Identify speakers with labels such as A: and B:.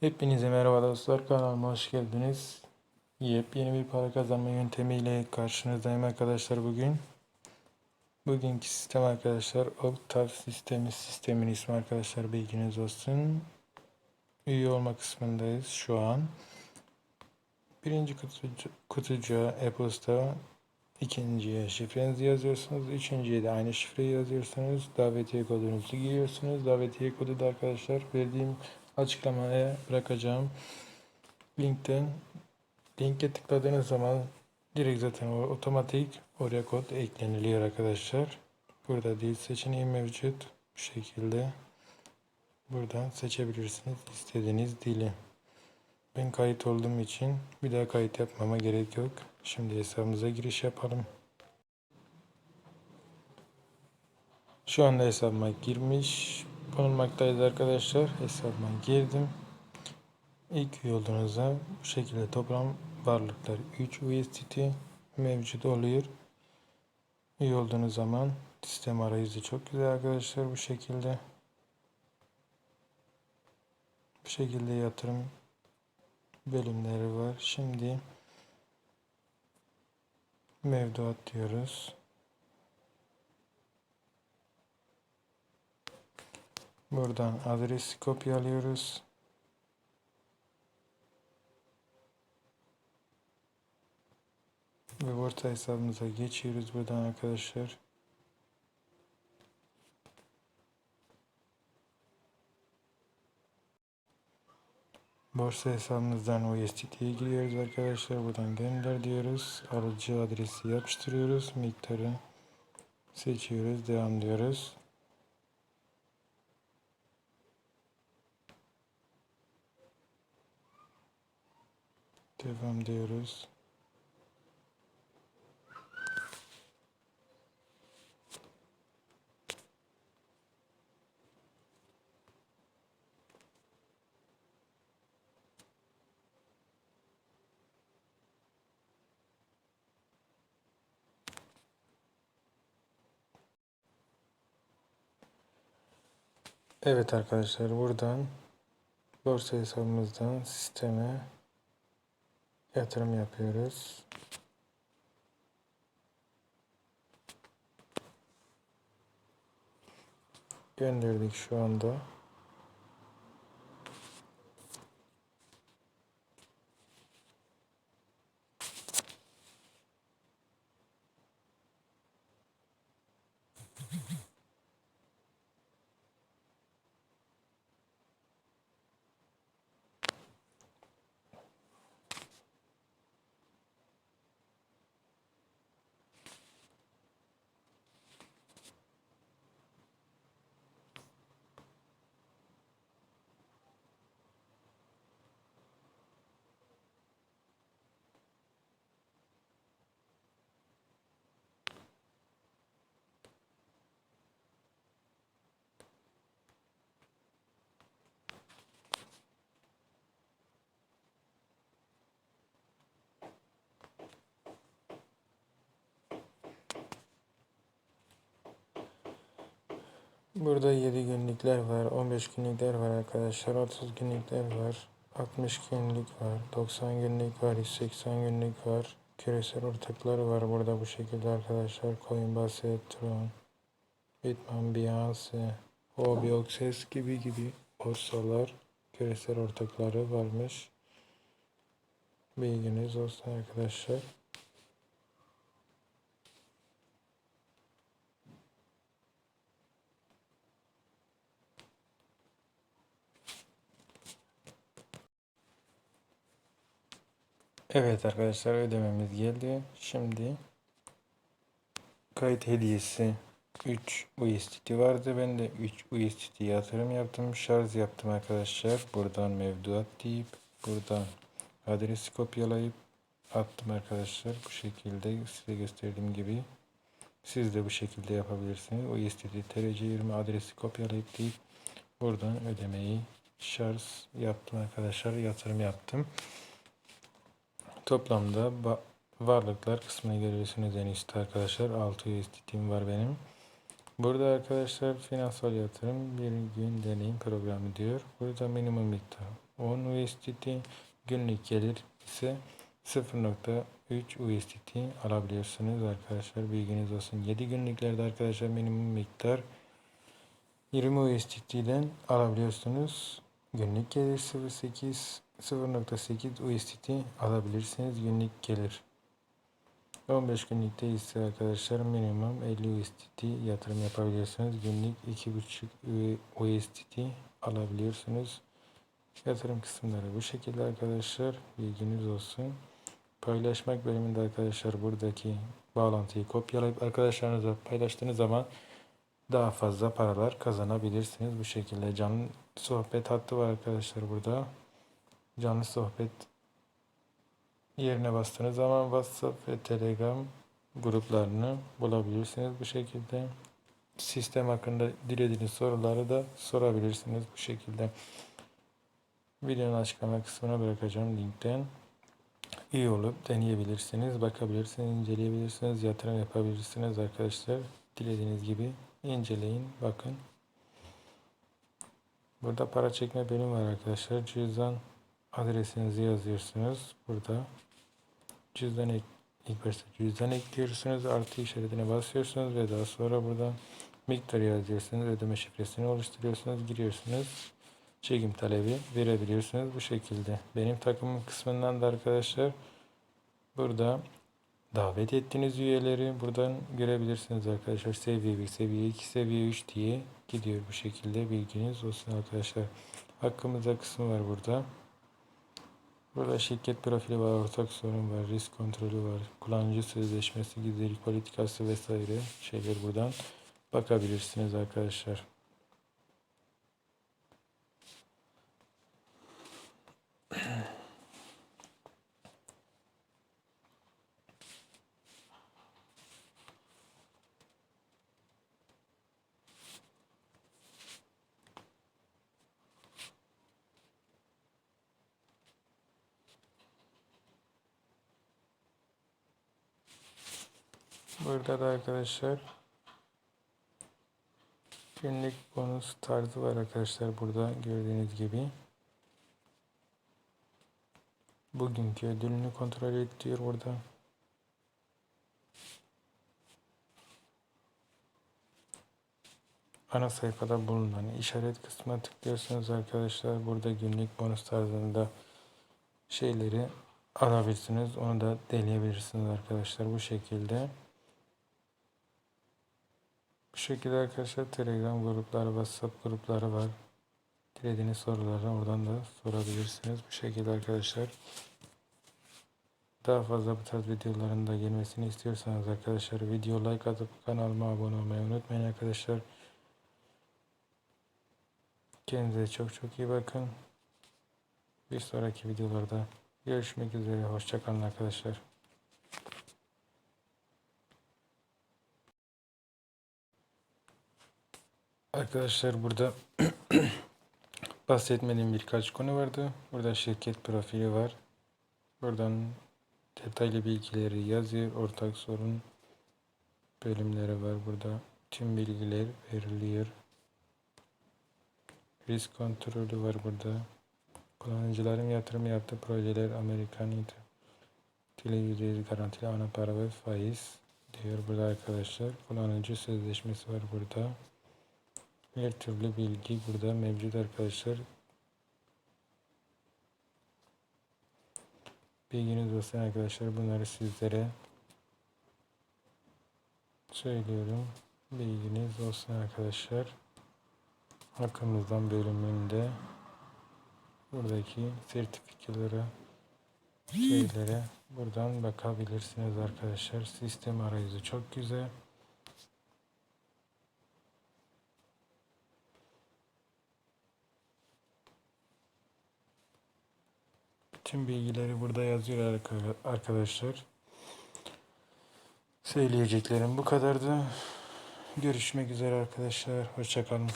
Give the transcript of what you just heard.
A: Hepinize merhaba dostlar kanalıma hoş geldiniz. Yepyeni bir para kazanma yöntemiyle karşınızdayım arkadaşlar bugün. Bugünkü sistem arkadaşlar Octave sistemi sistemin ismi arkadaşlar bilginiz olsun. Üye olma kısmındayız şu an. Birinci kutucu, kutucuğa e-posta, ikinciye şifrenizi yazıyorsunuz, üçüncüye de aynı şifreyi yazıyorsunuz. Davetiye kodunuzu giriyorsunuz. Davetiye kodu da arkadaşlar verdiğim açıklamaya bırakacağım linkten linke tıkladığınız zaman direkt zaten otomatik oraya kod ekleniliyor arkadaşlar. Burada dil seçeneği mevcut. Bu şekilde buradan seçebilirsiniz istediğiniz dili. Ben kayıt olduğum için bir daha kayıt yapmama gerek yok. Şimdi hesabımıza giriş yapalım. Şu anda hesabıma girmiş bulunmaktayız arkadaşlar. Hesabıma girdim. İlk üye olduğunuzda bu şekilde toplam varlıklar 3 USDT mevcut oluyor. Üye olduğunuz zaman sistem arayüzü çok güzel arkadaşlar bu şekilde. Bu şekilde yatırım bölümleri var. Şimdi mevduat diyoruz. Buradan adresi kopyalıyoruz. Ve borsa hesabımıza geçiyoruz buradan arkadaşlar. Borsa hesabımızdan USDT'ye giriyoruz arkadaşlar. Buradan gönder diyoruz. Alıcı adresi yapıştırıyoruz. Miktarı seçiyoruz. Devam diyoruz. Devam diyoruz. Evet arkadaşlar buradan borsa hesabımızdan sisteme yatırım yapıyoruz. Gönderdik şu anda. Burada 7 günlükler var, 15 günlükler var arkadaşlar, 30 günlükler var, 60 günlük var, 90 günlük var, 180 günlük var. Küresel ortaklar var burada bu şekilde arkadaşlar. Coinbase, Tron, Bitman, Binance, OBOXS gibi gibi borsalar küresel ortakları varmış. Bilginiz olsun arkadaşlar. Evet arkadaşlar ödememiz geldi. Şimdi kayıt hediyesi 3 USDT vardı. Ben de 3 USDT yatırım yaptım. Şarj yaptım arkadaşlar. Buradan mevduat deyip buradan adresi kopyalayıp attım arkadaşlar. Bu şekilde size gösterdiğim gibi siz de bu şekilde yapabilirsiniz. USDT TRC20 adresi kopyalayıp deyip buradan ödemeyi şarj yaptım arkadaşlar. Yatırım yaptım. Toplamda varlıklar kısmını görüyorsunuz en üstte arkadaşlar. 6 USDT'm var benim. Burada arkadaşlar finansal yatırım bir gün deneyim programı diyor. Burada minimum miktar 10 USDT. Günlük gelir ise 0.3 USDT alabiliyorsunuz arkadaşlar. Bilginiz olsun. 7 günlüklerde arkadaşlar minimum miktar 20 USDT'den alabiliyorsunuz. Günlük gelir 0.8 0.8 USDT alabilirsiniz. Günlük gelir. 15 günlükte ise arkadaşlar minimum 50 USDT yatırım yapabiliyorsunuz. Günlük 2.5 USDT alabiliyorsunuz. Yatırım kısımları bu şekilde arkadaşlar. Bilginiz olsun. Paylaşmak bölümünde arkadaşlar buradaki bağlantıyı kopyalayıp arkadaşlarınızla paylaştığınız zaman daha fazla paralar kazanabilirsiniz. Bu şekilde canlı sohbet hattı var arkadaşlar burada. Canlı sohbet yerine bastığınız zaman WhatsApp ve Telegram gruplarını bulabilirsiniz bu şekilde. Sistem hakkında dilediğiniz soruları da sorabilirsiniz bu şekilde. Videonun açıklama kısmına bırakacağım linkten. İyi olup deneyebilirsiniz, bakabilirsiniz, inceleyebilirsiniz, yatırım yapabilirsiniz arkadaşlar. Dilediğiniz gibi inceleyin, bakın. Burada para çekme bölümü var arkadaşlar. Cüzdan adresinizi yazıyorsunuz. Burada cüzdan ek, ilk başta cüzdan ekliyorsunuz. Artı işaretine basıyorsunuz ve daha sonra buradan miktarı yazıyorsunuz. Ödeme şifresini oluşturuyorsunuz. Giriyorsunuz. Çekim talebi verebiliyorsunuz bu şekilde. Benim takımım kısmından da arkadaşlar burada davet ettiğiniz üyeleri buradan görebilirsiniz arkadaşlar. Seviye 1, seviye 2, seviye 3 diye gidiyor bu şekilde. Bilginiz olsun arkadaşlar. Hakkımızda kısmı var burada. Burada şirket profili var, ortak sorun var, risk kontrolü var, kullanıcı sözleşmesi, gizlilik politikası vesaire şeyler buradan bakabilirsiniz arkadaşlar. Burada da arkadaşlar günlük bonus tarzı var arkadaşlar burada gördüğünüz gibi. Bugünkü ödülünü kontrol et burada. Ana sayfada bulunan işaret kısmına tıklıyorsunuz arkadaşlar. Burada günlük bonus tarzında şeyleri alabilirsiniz. Onu da deneyebilirsiniz arkadaşlar bu şekilde. Bu şekilde arkadaşlar Telegram grupları, WhatsApp grupları var. Dilediğiniz soruları oradan da sorabilirsiniz. Bu şekilde arkadaşlar. Daha fazla bu tarz videoların da gelmesini istiyorsanız arkadaşlar video like atıp kanalıma abone olmayı unutmayın arkadaşlar. Kendinize çok çok iyi bakın. Bir sonraki videolarda görüşmek üzere. Hoşçakalın arkadaşlar. Arkadaşlar burada bahsetmediğim birkaç konu vardı. Burada şirket profili var. Buradan detaylı bilgileri yazıyor. Ortak sorun bölümleri var burada. Tüm bilgiler veriliyor. Risk kontrolü var burada. Kullanıcıların yatırım yaptığı projeler Amerikan televizyon garantili ana para ve faiz diyor burada arkadaşlar. Kullanıcı sözleşmesi var burada. Her türlü bilgi burada mevcut arkadaşlar. Bilginiz olsun arkadaşlar. Bunları sizlere söylüyorum. Bilginiz olsun arkadaşlar. Hakkımızdan bölümünde buradaki sertifikalara şeylere buradan bakabilirsiniz arkadaşlar. Sistem arayüzü çok güzel. Tüm bilgileri burada yazıyor arkadaşlar. Söyleyeceklerim bu kadardı. Görüşmek üzere arkadaşlar. Hoşçakalın.